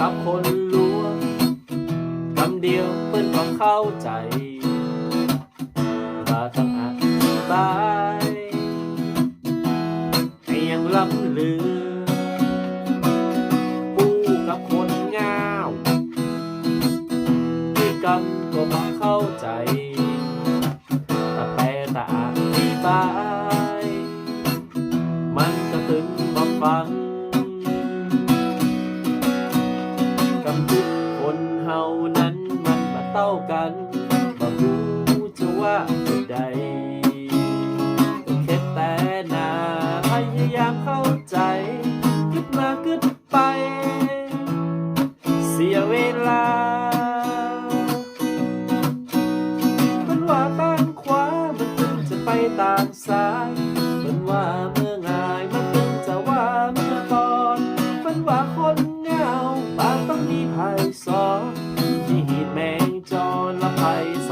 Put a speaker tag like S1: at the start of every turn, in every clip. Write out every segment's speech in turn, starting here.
S1: กับคนลวงคำเดียวเพื่อนก็เข้าใจว่าต้องอธิบายให้ยังล้ำลือผู้กับคนง่าวที่กันก็มาเข้าใจแต่แแต่อธิบาย มันก็ถึงมาฟัง กับทุกคนเฮานั้นมันมาเต้ากันบ่รู้จะว่าใดก็แค่แต่นาพยายามเข้าใจกึดมากึดไป เสียเวลามันว่าต้านขวามันตึงจะไปตามซ้าย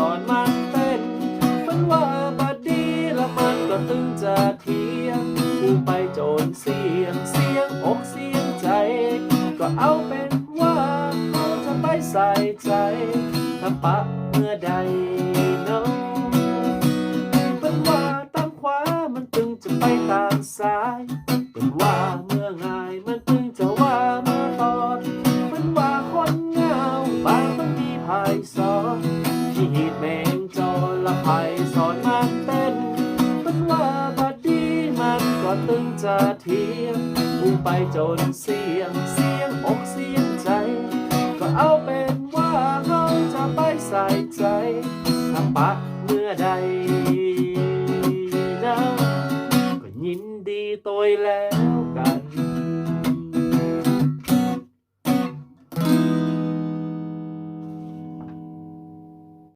S1: สอนมันเต้นมันว่าบดดีละมันก็ตึงจะเทียงพูดไปโจนเสียงเสียงอกเสียงใจ ก็เอาเป็นว่าเขาจะไปใส่ใจถ้าปะเมื่อใดเนาะ ละภายสอนมันเต้นเป็นว่าบัดดีมันก็ตึงจะเทียงพุ่งไปจนเสียงเสียงอกเสียงใจ ก็เอาเป็นว่าเขาจะไปใส่ใจถ้าปะเมื่อใดนะก็ยินดีตัวแล้ว